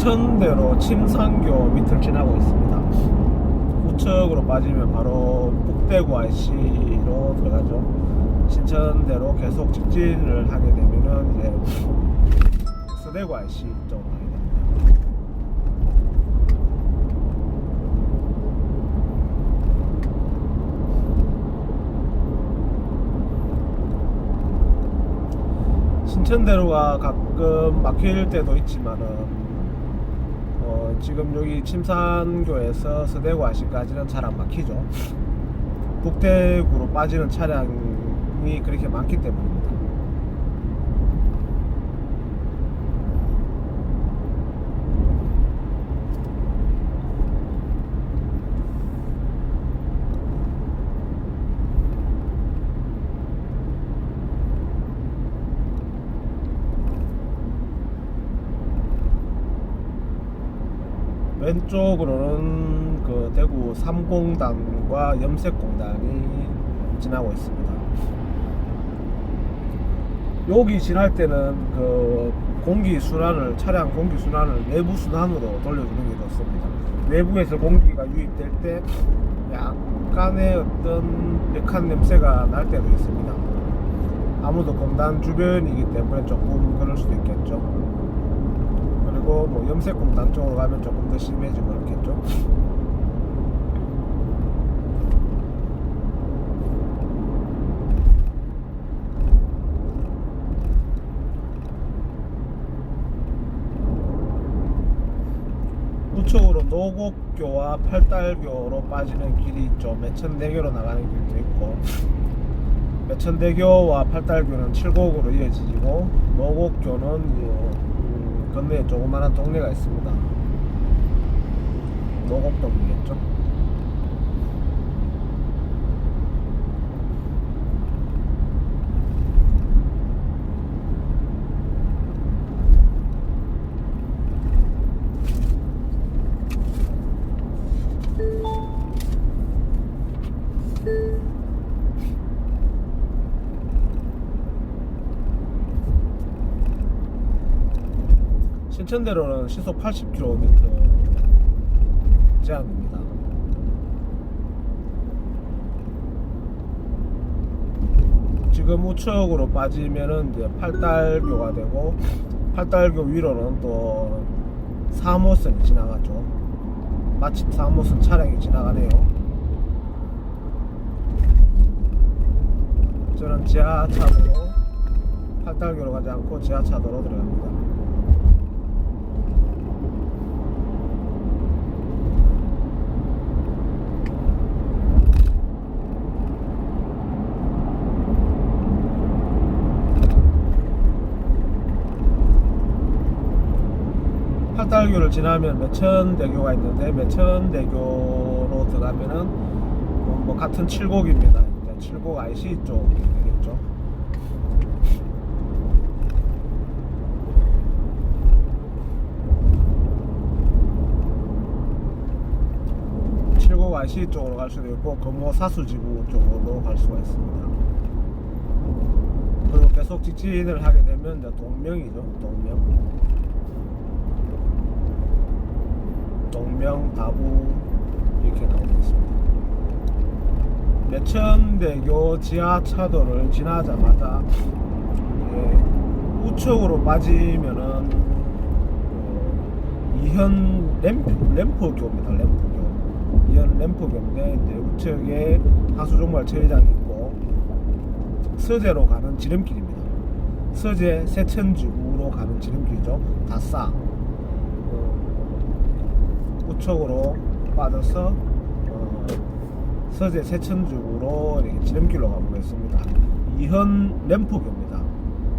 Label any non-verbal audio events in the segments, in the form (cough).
신천대로 침상교 밑을 지나고 있습니다. 우측으로 빠지면 바로 북대구 IC로 들어가죠. 신천대로 계속 직진을 하게 되면은 이제 서대구 IC 쪽으로 가게 됩니다. 신천대로가 가끔 막힐 때도 있지만은 어, 지금 여기 침산교에서 서대구 아시까지는 잘 안 막히죠. 북대구로 빠지는 차량이 그렇게 많기 때문입니다. 왼쪽으로는 그 대구 삼공단과 염색공단이 지나고 있습니다. 여기 지날 때는 그 공기 순환을 차량 공기 순환을 내부 순환으로 돌려주는 게 좋습니다. 외부에서 공기가 유입될 때 약간의 어떤 역한 냄새가 날 때도 있습니다. 아무도 공단 주변이기 때문에 조금 그럴 수도 있겠죠. 그리고 뭐 염색공단 쪽으로 가면 조금 더 심해지고 그렇겠죠. 우측으로 노곡교와 팔달교로 빠지는 길이 있죠. 매천대교로 나가는 길도 있고 매천대교와 팔달교는 칠곡으로 이어지고 노곡교는 음, 건너에 조그마한 동네가 있습니다. 노곡동이겠죠. 신천대로는 시속 80km 제한입니다. 지금 우측으로 빠지면은 이제 팔달교가 되고 팔달교 위로는 또 3호선이 지나가죠. 마침 3호선 차량이 지나가네요. 저는 지하차도로 팔달교로 가지 않고 지하차도로 들어갑니다. 팔달교를 지나면 매천대교가 있는데 매천대교로 들어가면은 뭐, 뭐 같은 칠곡입니다. 칠곡 IC 쪽이 되겠죠. 칠곡 IC 쪽으로 갈 수도 있고 금호 사수지구 쪽으로도 갈 수가 있습니다. 그리고 계속 직진을 하게 되면 이제 동명이죠. 동명. 동명, 다부 이렇게 나오고 있습니다. 매천대교 지하차도를 지나자마자 예, 우측으로 빠지면은 어, 이현 램프, 램프교입니다. 램프교. 이현 램프교인데 이제 우측에 하수종말 처리장이 있고 서재로 가는 지름길입니다. 서재 세천지구로 가는 지름길이죠. 다싸. 우측으로 빠져서 어, 서재 이렇게 지름길로 가보겠습니다. 이현 램프교입니다.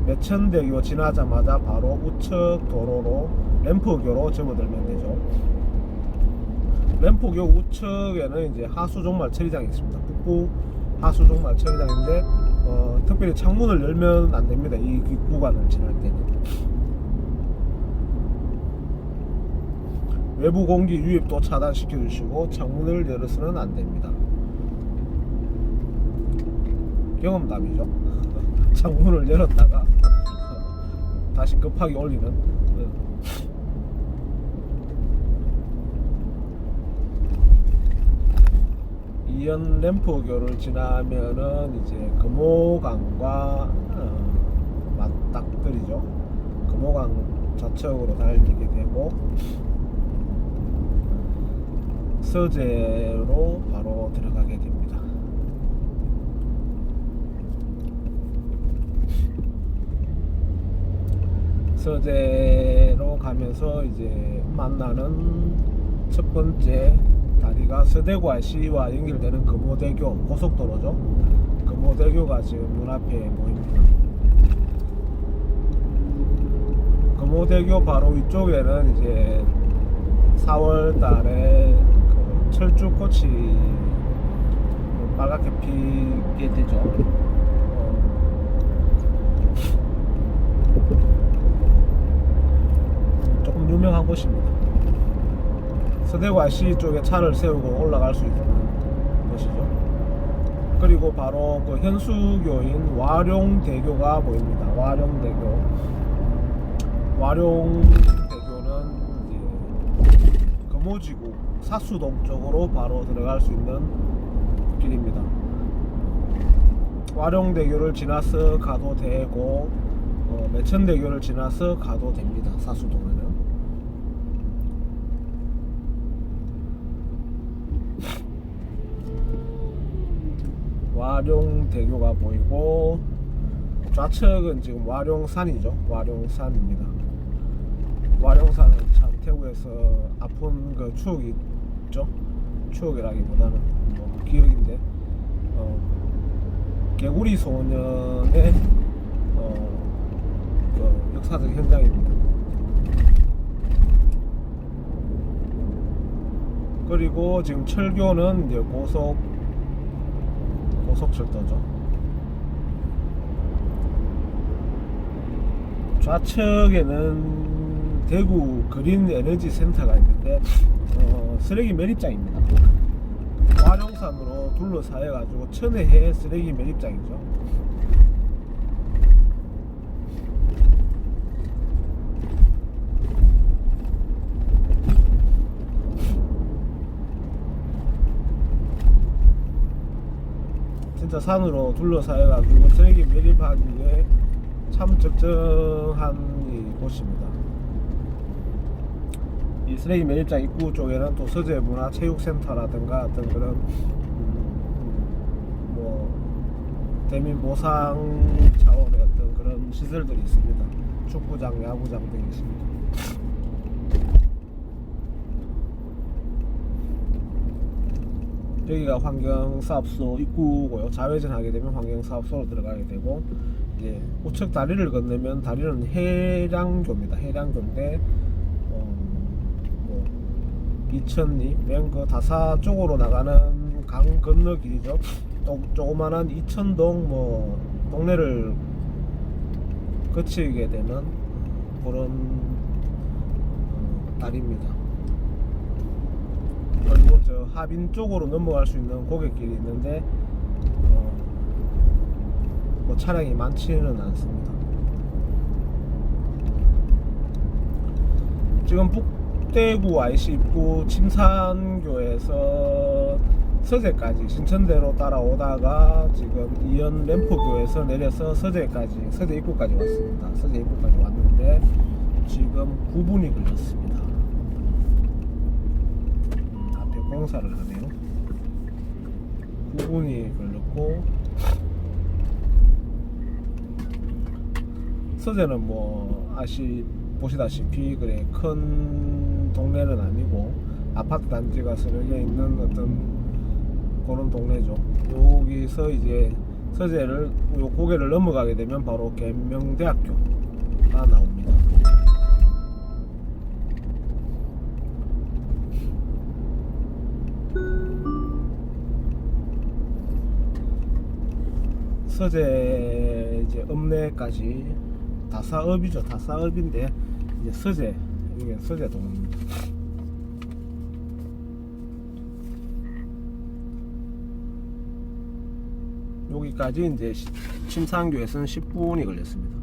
매천대교 지나자마자 바로 우측 도로로 램프교로 접어들면 되죠. 램프교 우측에는 이제 하수종말 처리장이 있습니다. 북부 하수종말 처리장인데 어, 특별히 창문을 열면 안 됩니다. 이 구간을 지날 때는. 외부 공기 유입도 차단시켜 주시고 창문을 열어서는 안 됩니다. 경험담이죠. (laughs) 창문을 열었다가 (laughs) 다시 급하게 올리는 네. 이연 램프교를 지나면은 이제 금호강과 어, 맞닥뜨리죠. 금호강 좌측으로 달리게 되고 서재로 바로 들어가게 됩니다. 서재로 가면서 이제 만나는 첫 번째 다리가 서대구IC와 연결되는 금호대교 고속도로죠. 금호대교가 지금 눈앞에 보입니다. 금호대교 바로 위쪽에는 이제 4월 달에 그 철쭉꽃이 빨갛게 피게 되죠. 어, 조금 유명한 곳입니다. 서대구 IC 쪽에 차를 세우고 올라갈 수 있는 곳이죠. 그리고 바로 그 현수교인 와룡대교가 보입니다. 와룡대교. 와룡대교는 이제 금오지구 사수동 쪽으로 바로 들어갈 수 있는 길입니다. 와룡대교를 지나서 가도 되고 어, 매천대교를 지나서 가도 됩니다. 사수동에는. 와룡대교가 보이고 좌측은 지금 와룡산이죠. 와룡산입니다. 와룡산은 참 태국에서 아픈 그 추억이 있죠. 추억이라기보다는 뭐 기억인데 어, 개구리 소년의 어, 그 역사적 현장입니다. 그리고 지금 철교는 이제 고속 고속철도죠. 좌측에는 대구 그린 에너지 센터가 있는데 어, 쓰레기 매립장입니다. 화룡산으로 둘러싸여 가지고 천혜해 쓰레기 매립장이죠. 진짜 산으로 둘러싸여 가지고 쓰레기 매립하기에 참 적정한 이 곳입니다. 이 쓰레기 매립장 입구 쪽에는 또 서재 문화 체육센터라든가 어떤 그런 음, 뭐 대민 보상 차원의 어떤 그런 시설들이 있습니다. 축구장, 야구장 등이 있습니다. 여기가 환경사업소 입구고요. 좌회전하게 되면 환경사업소로 들어가게 되고 이제 우측 다리를 건너면 다리는 해량교입니다. 해량교인데 이천리 맨그 다사 쪽으로 나가는 강 건너 길이죠. 또 조그만한 이천동 뭐 동네를 거치게 되는 그런 어, 다리입니다. 그리고 저 하빈 쪽으로 넘어갈 수 있는 고객길이 있는데 어, 뭐 차량이 많지는 않습니다. 지금 북 대구 IC 입구 침산교에서 서재까지 신천대로 따라오다가 지금 이연 램프교에서 내려서 서재까지 서재 입구까지 왔습니다. 서재 입구까지 왔는데 지금 9분이 걸렸습니다. 음, 앞에 공사를 하네요. 9분이 걸렸고 서재는 뭐 아시 보시다시피 그래 큰 동네는 아니고 아파트 단지가 서려 있는 어떤 그런 동네죠. 여기서 이제 서재를 요 고개를 넘어가게 되면 바로 계명대학교가 나옵니다. 서재 이제 읍내까지 다사읍이죠. 다사읍인데 이제 서재 이게 서재 동입니다. 여기까지 이제 시- 침상교에서는 10분이 걸렸습니다.